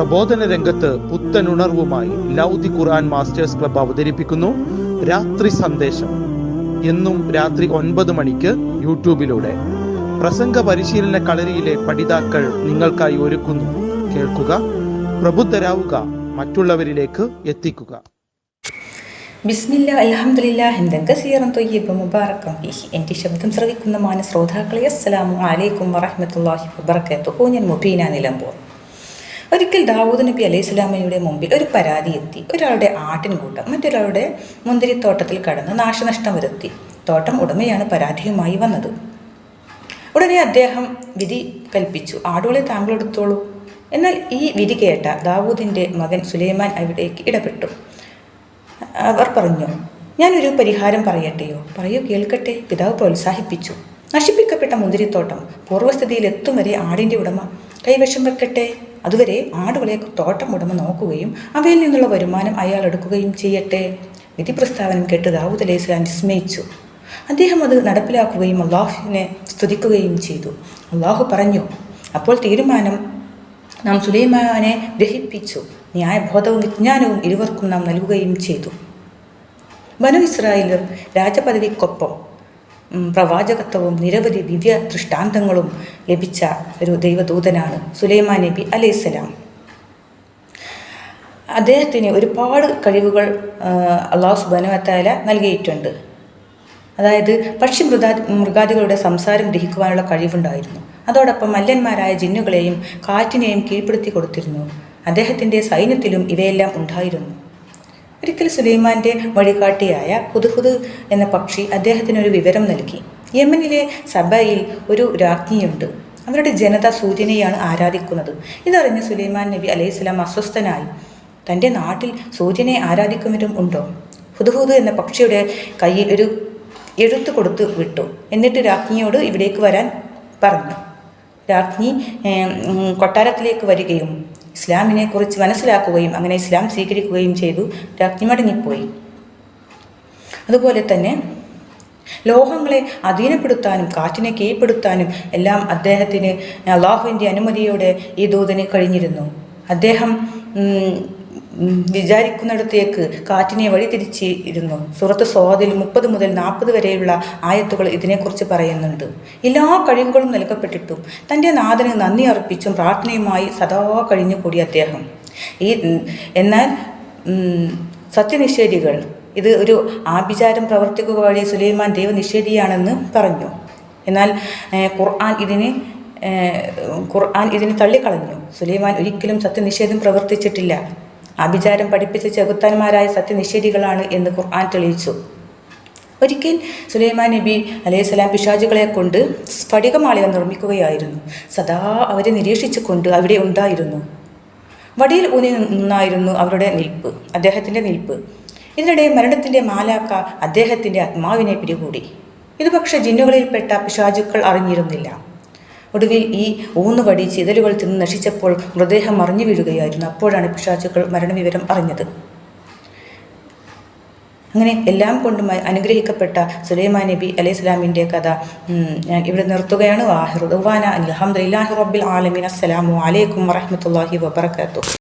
പ്രബോധന രംഗത്ത് പുത്തനുണർവുമായി ലൗദി ഖുർആൻ masters club അവതരിപ്പിക്കുന്നു രാത്രി സന്ദേശം. എന്നും രാത്രി ഒൻപത് മണിക്ക് യൂട്യൂബിലൂടെ. പ്രസംഗ പരിശീലന കളരിയിലെ പഠിതാക്കൾ നിങ്ങൾക്കായി ഒരുക്കുന്നു. കേൾക്കുക പ്രബുദ്ധരാവുക മറ്റുള്ളവരിലേക്ക് എത്തിക്കുക. ഫീഹി. എന്റെ ശബ്ദം ശ്രവിക്കുന്ന മാന ശ്രോതാക്കളെ അസ്സലാമു അലൈക്കും വറഹ്മത്തുള്ളാഹി വബറകാതുഹു. ഞാൻ മുബീന നിലമ്പൂർ. ഒരിക്കൽ ദാവൂദ് നബി അലൈഹി സ്വലാമയുടെ മുമ്പിൽ ഒരു പരാതി എത്തി. ഒരാളുടെ ആട്ടിൻകൂട്ടം മറ്റൊരാളുടെ മുന്തിരിത്തോട്ടത്തിൽ കടന്ന് നാശനഷ്ടം വരുത്തി. തോട്ടം ഉടമയാണ് പരാതിയുമായി വന്നത്. ഉടനെ അദ്ദേഹം വിധി കൽപ്പിച്ചു. ആടുകളെ താങ്കളെടുത്തോളൂ എന്നാൽ ഈ വിധി കേട്ട ദാവൂദിന്റെ മകൻ സുലൈമാൻ അവിടേക്ക് ഇടപെട്ടു. അവർ പറഞ്ഞു ഞാനൊരു പരിഹാരം പറയട്ടെയോ? പറയൂ കേൾക്കട്ടെ. പിതാവ് പ്രോത്സാഹിപ്പിച്ചു. നശിപ്പിക്കപ്പെട്ട മുന്തിരിത്തോട്ടം പൂർവസ്ഥിതിയിൽ എത്തും വരെ ആടിന്റെ ഉടമ കൈവശം വെക്കട്ടെ? അതുവരെ ആടുകളെ തോട്ടം ഉടമ നോക്കുകയും അവയിൽ നിന്നുള്ള വരുമാനം അയാൾ എടുക്കുകയും ചെയ്യട്ടെ. വിധി പ്രസ്താവനം കേട്ട് ദാവൂദ് അലൈഹി സ്വലാം വിസ്മയിച്ചു. അദ്ദേഹം അത് നടപ്പിലാക്കുകയും അള്ളാഹുവിനെ സ്തുതിക്കുകയും ചെയ്തു. അള്ളാഹു പറഞ്ഞു അപ്പോൾ തീരുമാനം നാം സുലൈമാനെ ഗ്രഹിപ്പിച്ചു. ന്യായബോധവും വിജ്ഞാനവും ഇരുവർക്കും നാം നൽകുകയും ചെയ്തു. വനു ഇസ്രായേലർ രാജപദവിക്കൊപ്പം പ്രവാചകത്വവും നിരവധി ദിവ്യ ദൃഷ്ടാന്തങ്ങളും ലഭിച്ച ഒരു ദൈവദൂതനാണ് സുലൈമാൻ നബി അലൈഹിസ്സലാം. അദ്ദേഹത്തിന് ഒരുപാട് കഴിവുകൾ അള്ളാഹു സുബാനുവത്തായ നൽകിയിട്ടുണ്ട്. അതായത് പക്ഷി മൃഗാ മൃഗാദികളുടെ സംസാരം ഗ്രഹിക്കുവാനുള്ള കഴിവുണ്ടായിരുന്നു. അതോടൊപ്പം മല്ലന്മാരായ ജിന്നുകളെയും കാറ്റിനെയും കീഴ്പ്പെടുത്തി കൊടുത്തിരുന്നു. അദ്ദേഹത്തിന്റെ സൈന്യത്തിലും ഇവയെല്ലാം ഉണ്ടായിരുന്നു. ഒരിക്കൽ സുലൈമാന്റെ വഴികാട്ടിയായ ഹുദ്ഹുദ് എന്ന പക്ഷി അദ്ദേഹത്തിനൊരു വിവരം നൽകി. യമനിലെ സബയിൽ ഒരു രാജ്ഞിയുണ്ട്. അവരുടെ ജനത സൂര്യനെയാണ് ആരാധിക്കുന്നത്. ഇതറിഞ്ഞ് സുലൈമാൻ നബി അലൈഹി സ്വലാം അസ്വസ്ഥനായി. തന്റെ നാട്ടിൽ സൂര്യനെ ആരാധിക്കുന്നവരും ഉണ്ടോ? ഹുദ്ഹുദ് എന്ന പക്ഷിയുടെ കയ്യിൽ ഒരു എഴുത്ത് കൊടുത്ത് വിട്ടു. എന്നിട്ട് രാജ്ഞിയോട് ഇവിടേക്ക് വരാൻ പറഞ്ഞു. രാജ്ഞി കൊട്ടാരത്തിലേക്ക് വരികയും ഇസ്ലാമിനെ കുറിച്ച് മനസ്സിലാക്കുകയും അങ്ങനെ ഇസ്ലാം സ്വീകരിക്കുകയും ചെയ്തു. രാജ്ഞി മടങ്ങിപ്പോയി അതുപോലെ തന്നെ ലോഹങ്ങളെ അധീനപ്പെടുത്താനും കാറ്റിനെ കീഴ്പ്പെടുത്താനും എല്ലാം അദ്ദേഹത്തിന് അള്ളാഹുവിന്റെ അനുമതിയോടെ ഈ ദൂതന് കഴിഞ്ഞിരുന്നു. അദ്ദേഹം വിചാരിക്കുന്നിടത്തേക്ക് കാറ്റിനെ വഴിതിരിച്ചിരുന്നു. സുറത്ത് സ്വാദിൽ മുപ്പത് മുതൽ നാൽപ്പത് വരെയുള്ള ആയത്തുകൾ ഇതിനെക്കുറിച്ച് പറയുന്നുണ്ട്. എല്ലാ കഴിവുകളും നൽകപ്പെട്ടിട്ടും തന്റെ നാഥന് നന്ദി അർപ്പിച്ചും പ്രാർത്ഥനയുമായി സദാ കഴിഞ്ഞുകൂടി അദ്ദേഹം. ഈ എന്നാൽ സത്യനിഷേധികൾ ഇത് ഒരു ആഭിചാരം പ്രവർത്തിക്കുക വഴി സുലൈമാൻ ദൈവനിഷേധിയാണെന്ന് പറഞ്ഞു. എന്നാൽ ഖുർആൻ ഇതിനെ ഖുർആൻ ഇതിനെ തള്ളിക്കളഞ്ഞു. സുലൈമാൻ ഒരിക്കലും സത്യനിഷേധം പ്രവർത്തിച്ചിട്ടില്ല. ആഭിചാരം പഠിപ്പിച്ച ചെകുത്താന്മാരായ സത്യനിഷേധികളാണ് എന്ന് ഖുർആൻ തെളിയിച്ചു. ഒരിക്കൽ സുലൈമാൻ നബി അലൈഹിസ്സലാം പിശാചുകളെ കൊണ്ട് സ്ഫടികമാളിക നിർമ്മിക്കുകയായിരുന്നു. സദാ അവരെ നിരീക്ഷിച്ചുകൊണ്ട് അവിടെ ഉണ്ടായിരുന്നു. വടിയിൽ ഊന്നി നിന്നായിരുന്നു അവരുടെ നിൽപ്പ് അദ്ദേഹത്തിന്റെ നിൽപ്പ്. ഇതിനിടെ മരണത്തിന്റെ മാലാക്ക അദ്ദേഹത്തിന്റെ ആത്മാവിനെ പിടികൂടി. ഇത് പക്ഷേ ജിന്നുകളിൽപ്പെട്ട പിശാചുക്കൾ അറിഞ്ഞിരുന്നില്ല. ഒടുവിൽ ഈ ഊന്നുവടി ചിതലുകൾ തിന്ന് നശിച്ചപ്പോൾ മൃതദേഹം മറിഞ്ഞു വീഴുകയായിരുന്നു. അപ്പോഴാണ് പിശാചുക്കൾ മരണവിവരം അറിഞ്ഞത്. അങ്ങനെ എല്ലാം കൊണ്ടും അനുഗ്രഹിക്കപ്പെട്ട സുലൈമാൻ നബി അലൈഹി സ്വലാമിന്റെ കഥ ഞാൻ ഇവിടെ നിർത്തുകയാണ്. വാഹിറുദ്വാന അലഹമുല്ലാഹി റബ്ബിൽ ആലമീൻ. അസ്സലാമു അലൈക്കും വറഹമത്തല്ലാഹി വബർക്കാത്തു